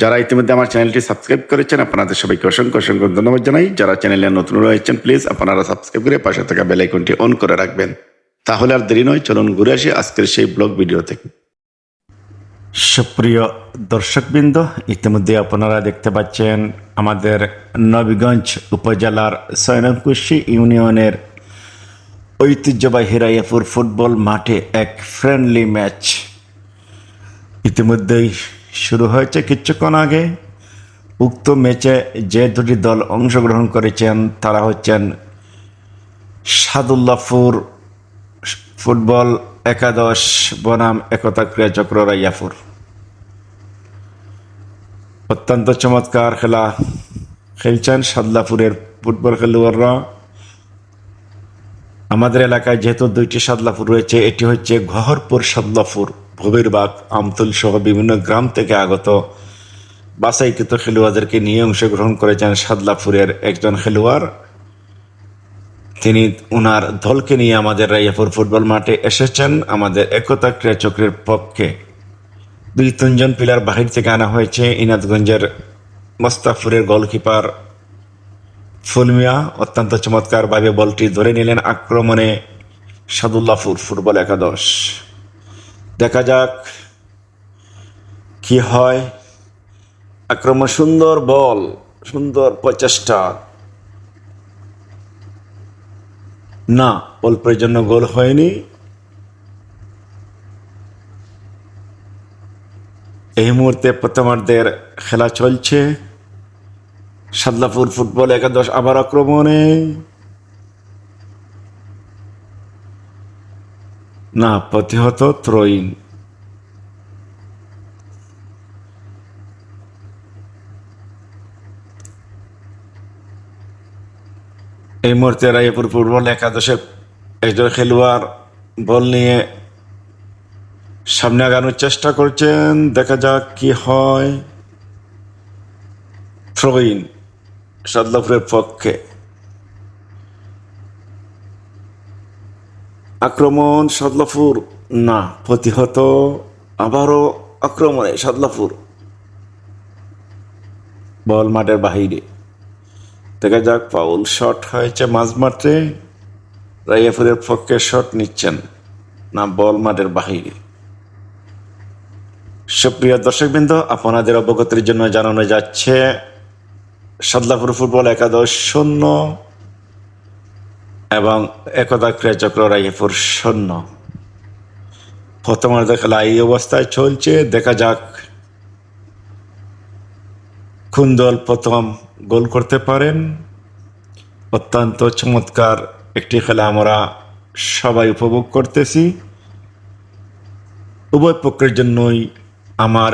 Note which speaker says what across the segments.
Speaker 1: যারা ইতিমধ্যে আমার চ্যানেলটি সাবস্ক্রাইব করেছেন, আপনাদের সবাইকে অসংখ্য অসংখ্য ধন্যবাদ জানাই। যারা চ্যানেলে নতুন রয়েছেন প্লিজ আপনারা সাবস্ক্রাইব করে পাশে থাকা বেল আইকনটি অন করে রাখবেন। তাহলে আর দেরি নয়, চলুন ঘুরে আসি আজকের সেই ব্লগ ভিডিও থেকে। সুপ্রিয় দর্শকবৃন্দ, ইতিমধ্যে আপনারা দেখতে পাচ্ছেন আমাদের নবীগঞ্জ উপজেলার সৈনকুশি ইউনিয়নের ঐতিহ্যবাহী রায়াপুর ফুটবল মাঠে এক ফ্রেন্ডলি ম্যাচ ইতিমধ্যেই শুরু হয়েছে কিছুক্ষণ আগে। উক্ত ম্যাচে যে দুটি দল অংশগ্রহণ করেছেন, তারা হচ্ছেন সাদুল্লাপুর ফুটবল একাদশ, বনাম একতা ক্রীড়াচক্র, রাইয়াপুর। অত্যন্ত চমৎকার খেলা খেলছেন সাদলাপুরের ফুটবল খেলোয়াড়রা। আমাদের এলাকায় যেহেতু দুইটি সাদলাপুর রয়েছে, এটি হচ্ছে ঘহরপুর সাদলাপুর ভবিরবাগ আমতুল সহ বিভিন্ন গ্রাম থেকে আগত বাসাইকৃত খেলোয়াড়দেরকে নিয়ে অংশগ্রহণ করেছেন সাদলাপুরের একজন খেলোয়াড়। তিনি ওনার দলকে নিয়ে আমাদের রাইয়াপুর ফুটবল মাঠে এসেছেন। আমাদের একতা ক্রীড়া চক্রের পক্ষে দুই তিনজন প্লেয়ার বাহির থেকে আনা হয়েছে। ইনাদগঞ্জের মোস্তাফুরের গোলকিপার ফুলমিয়া অত্যন্ত চমৎকারভাবে বলটি ধরে নিলেন আক্রমণে সাদুল্লাপুর ফুটবল একাদশ। দেখা যাক কি হয়। আক্রমণ সুন্দর বল, সুন্দর প্রচেষ্টা। না অল্পের জন্য গোল হয়নি। এই মুহূর্তে প্রথমার্ধের খেলা চলছে। সাদলাপুর ফুটবল একাদশ আবার আক্রমণে। না, প্রতিহত ত্রয়ীন। এই মুহূর্তে রায়পুর ফুটবল একাদশের একজন খেলোয়াড় বল নিয়ে সামনে আগানোর চেষ্টা করছেন। দেখা যাক কি হয়। থ্রোইন সাদলাপুরের পক্ষে। আক্রমণ সাদলাপুর না, প্রতিহত আবারও আক্রমণে সাদলাপুর বল মাঠের বাহিরে। দেখা যাক পাউল শট হয়েছে মাঝ মাঠে। রাইয়াপুরের পক্ষে শট নিচ্ছেন, না বল মাঠের বাহিরে। সুপ্রিয় দর্শকবৃন্দ, আপনাদের অবগতির জন্য জানানো যাচ্ছে সাদলাপুর ফুটবল একাদশ শূন্য। এবং একতা ক্রীড়াচক্র রাইয়াপুর শূন্য। প্রথমার্ধ খেলা এই অবস্থায় চলছে, দেখা যাক কোন দল প্রথম গোল করতে পারেন। অত্যন্ত চমৎকার একটি খেলা আমরা সবাই উপভোগ করতেছি। উভয় পক্ষের জন্যই আমার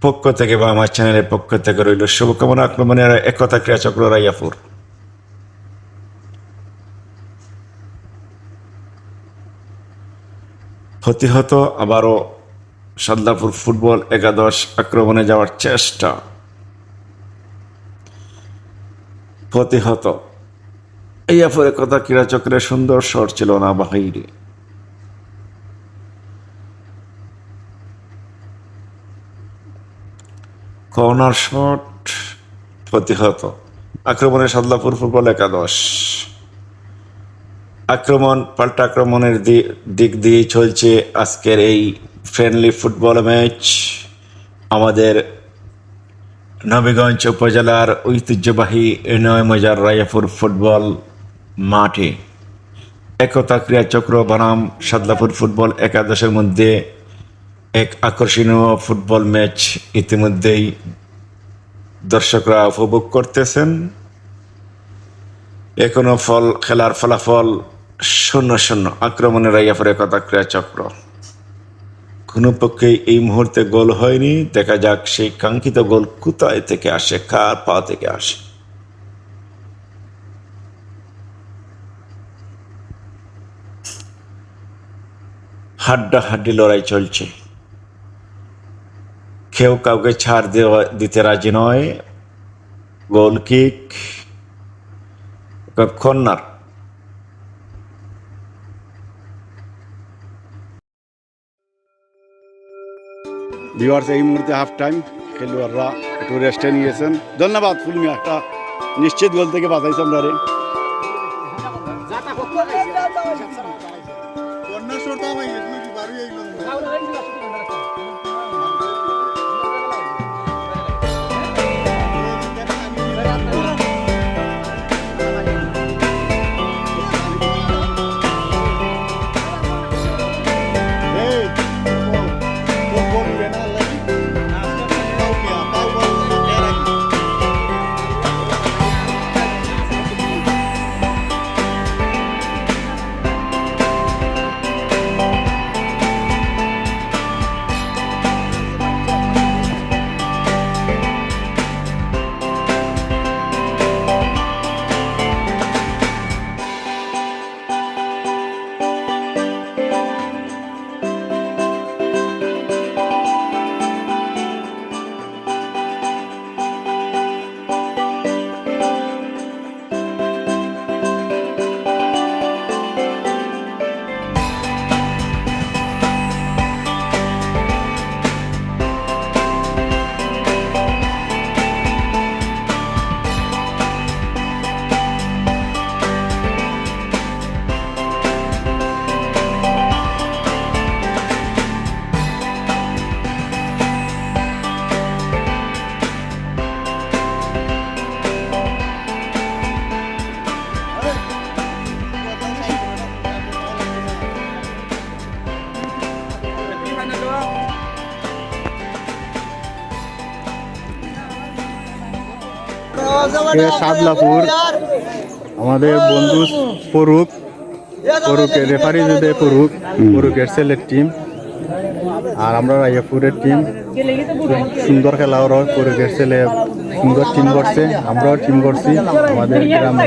Speaker 1: পক্ষ থেকে বা আমার চ্যানেলের পক্ষ থেকে রইল শুভকামনা। আক্রমণের একতা ক্রীড়াচক্র রাইয়াপুর প্রতিহত আবারও সাদলাপুর ফুটবল একাদশ আক্রমণে যাওয়ার চেষ্টা। প্রতিহত। এই আফরে কথা ক্রীড়াচক্রের সুন্দর স্বর ছিল না বাহিরে। কর্নার শট, প্রতিহত। আক্রমণে সাদলাপুর ফুটবল একাদশ। আক্রমণ, পাল্টা আক্রমণের দিক দিয়ে চলছে আজকের এই ফ্রেন্ডলি ফুটবল ম্যাচ আমাদের নবীগঞ্জ উপজেলার ঐতিহ্যবাহী নয় মজার রায়াপুর ফুটবল মাঠে। একতা ক্রিয়া চক্র বনাম সাদলাপুর ফুটবল একাদশের মধ্যে এক আকর্ষণীয় ফুটবল ম্যাচ ইতিমধ্যেই দর্শকরা উপভোগ করতেছেন। এখনও ফল, খেলার ফলাফল শূন্য শূন্য। আক্রমণে রাইয়াপুর একতা ক্রীড়া চক্র। কোনো পক্ষে এই মুহূর্তে গোল হয়নি। দেখা যাক সেই কাঙ্ক্ষিত গোল কোথায় থেকে আসে, কার পা থেকে আসে। হাড্ডাহাড্ডি লড়াই চলছে। কেউ কাউকে ছাড় দেওয়া, দিতে রাজি নয়। গোল কিক কর্নার
Speaker 2: ভিউয়ার্স, এই মুহূর্তে হাফ টাইম খেলোয়াড়রা একটু রেস্টে নিয়েছেন। ধন্যবাদ ফুলমি একটা নিশ্চিত গোল থেকে বাঁচাইছে আমরা রে।
Speaker 3: এ সাদলাপুর আমাদের বন্ধু ফরুক ফরুকের রেফারি যদি ফরুক। ফরুকের ছেলের টিম আর আমরা রাইয়াপুরের টিম সুন্দর খেলা ওর ফরুকের ছেলে সুন্দর টিম করছে আমরাও টিম করছি আমাদের গ্রামে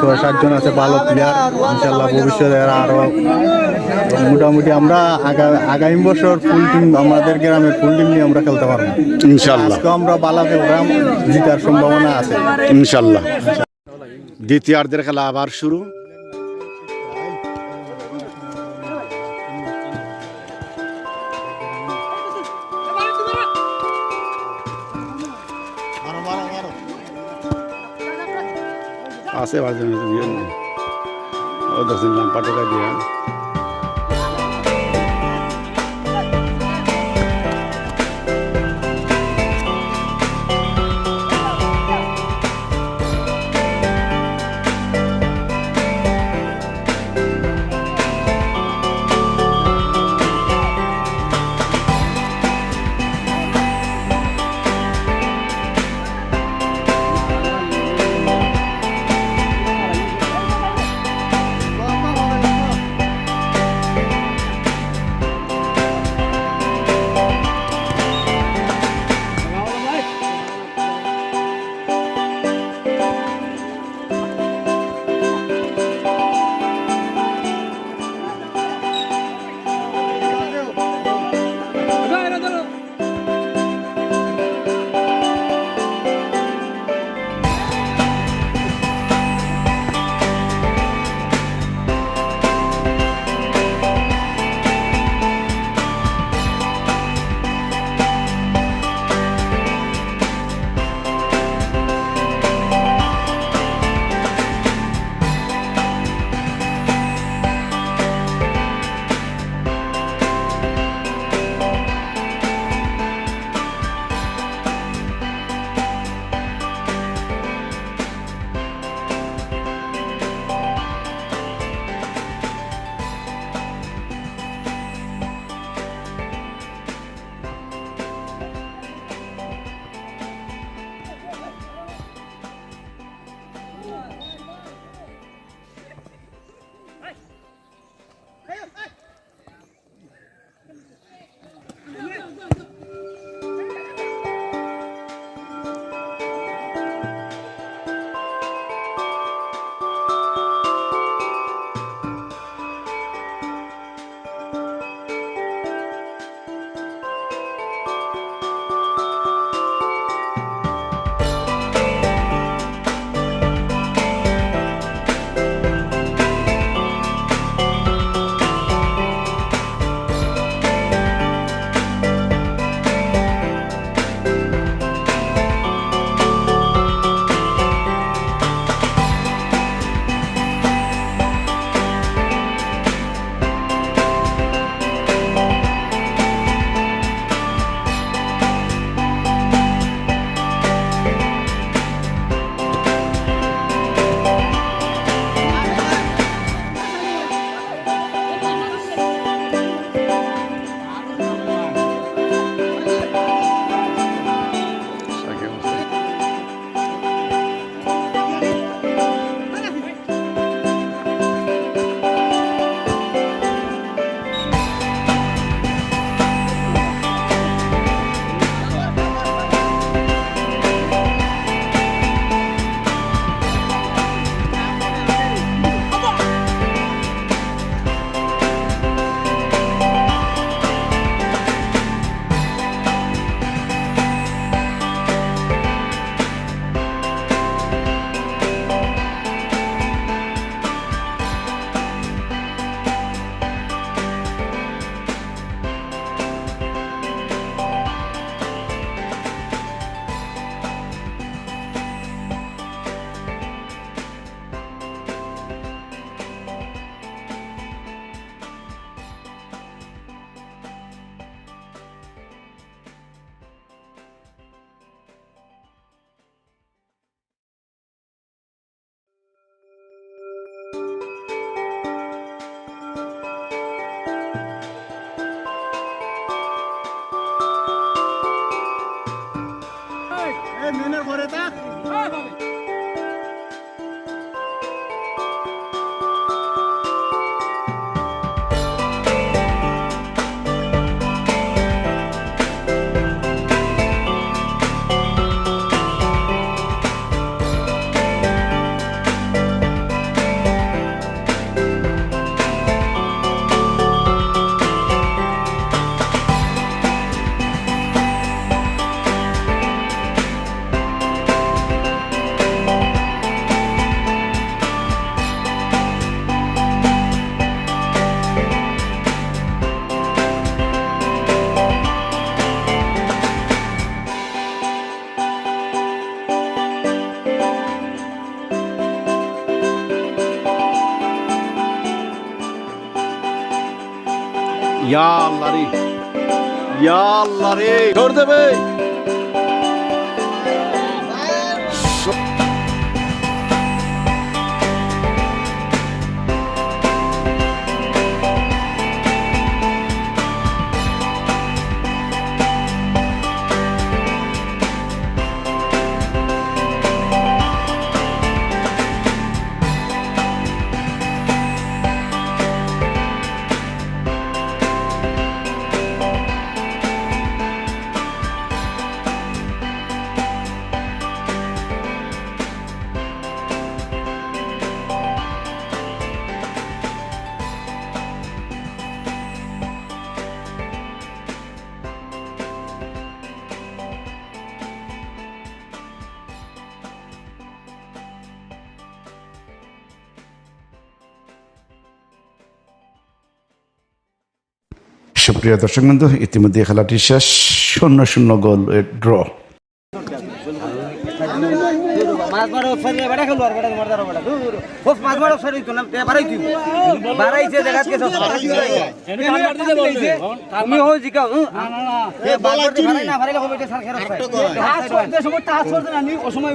Speaker 3: ছয় সাতজন আছে ভালো প্লেয়ার ইনশাল্লাহ ভবিষ্যতে এরা আরও মোটামুটি আমরা আগা- আগামী বছর ফুল টিম আমাদের গ্রামে ফুল টিম নিয়ে আমরা খেলতে পারব।
Speaker 2: ইনশাল্লাহ
Speaker 3: আমরা বালা খেললাম জিতার সম্ভাবনা আছে।
Speaker 2: ইনশাল্লাহ দ্বিতীয়ার্ধের খেলা আবার শুরু। আছে বাজে ও দশ দিন লাম্পা টোকা দিয়ে মেনের ঘরে তা ইয়া আল্লাহ রে ধর দেবে সুপ্রিয় দর্শক বন্ধু ইতিমধ্যে খেলাটি শেষ। শূন্য শূন্য গোল ড্র।
Speaker 4: সময়